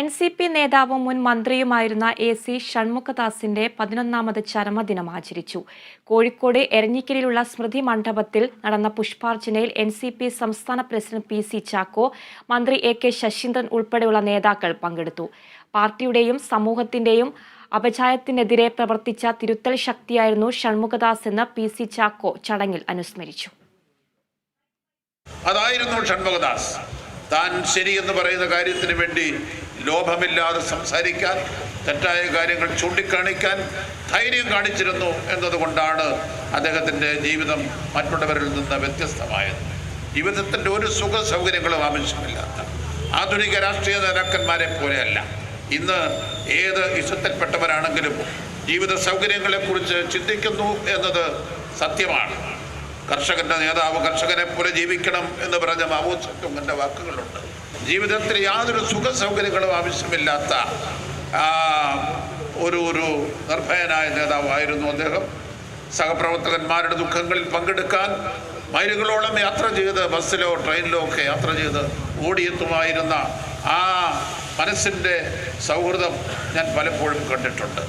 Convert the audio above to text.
N C P നേതാവും മുൻ മന്ത്രിയുമായിരുന്ന A C ഷൺമുഖദാസിന്റെ പതിനൊന്നാമത് ചരമദിനം ആചരിച്ചു. കോഴിക്കോട് എരഞ്ഞിക്കലിലുള്ള സ്മൃതി മണ്ഡപത്തിൽ നടന്ന പുഷ്പാർച്ചനയിൽ എൻ സി പി സംസ്ഥാന പ്രസിഡന്റ് പി സി ചാക്കോ മന്ത്രി എ കെ ശശീന്ദ്രൻ ഉൾപ്പെടെയുള്ള നേതാക്കൾ പങ്കെടുത്തു. പാർട്ടിയുടെയും സമൂഹത്തിന്റെയും അപചായത്തിനെതിരെ പ്രവർത്തിച്ച തിരുത്തൽ ശക്തിയായിരുന്നു ഷൺമുഖദാസ് എന്ന് പി സി ചാക്കോ ചടങ്ങിൽ അനുസ്മരിച്ചു. അതായിരുന്നു ഷൺമുഖദാസ്. താൻ ശരിയെന്ന് പറയുന്ന കാര്യത്തിന് വേണ്ടി ലോഭമില്ലാതെ സംസാരിക്കാൻ തെറ്റായ കാര്യങ്ങൾ ചൂണ്ടിക്കാണിക്കാൻ ധൈര്യം കാണിച്ചിരുന്നു എന്നതുകൊണ്ടാണ് അദ്ദേഹത്തിന്റെ ജീവിതം മറ്റുള്ളവരിൽ നിന്ന് വ്യത്യസ്തമായത്. ജീവിതത്തിന്റെ ഒരു സുഖ സൗകര്യങ്ങളും ആവശ്യമില്ലാത്ത ആധുനിക രാഷ്ട്രീയ നേതാക്കന്മാരെ പോലെയല്ല. ഇന്ന് ഏത് ഇഷ്ടത്തിൽപ്പെട്ടവരാണെങ്കിലും ജീവിത സൗകര്യങ്ങളെക്കുറിച്ച് ചിന്തിക്കുന്നു എന്നത് സത്യമാണ്. കർഷകന്റെ നേതാവ് കർഷകനെ പോലെ ജീവിക്കണം എന്ന് പറഞ്ഞ മാമൂദ് തുങ്ങന്റെ വാക്കുകളുണ്ട്. ജീവിതത്തിൽ യാതൊരു സുഖ സൗകര്യങ്ങളും ആവശ്യമില്ലാത്ത ഒരു ഒരു നിർഭയനായ നേതാവായിരുന്നു അദ്ദേഹം. സഹപ്രവർത്തകന്മാരുടെ ദുഃഖങ്ങളിൽ പങ്കെടുക്കാൻ മൈലുകളോളം യാത്ര ചെയ്ത് ബസ്സിലോ ട്രെയിനിലോ ഒക്കെ യാത്ര ചെയ്ത് ഓടിയെത്തുമായിരുന്ന ആ മനസ്സിന്റെ സൗഹൃദം ഞാൻ പലപ്പോഴും കണ്ടിട്ടുണ്ട്.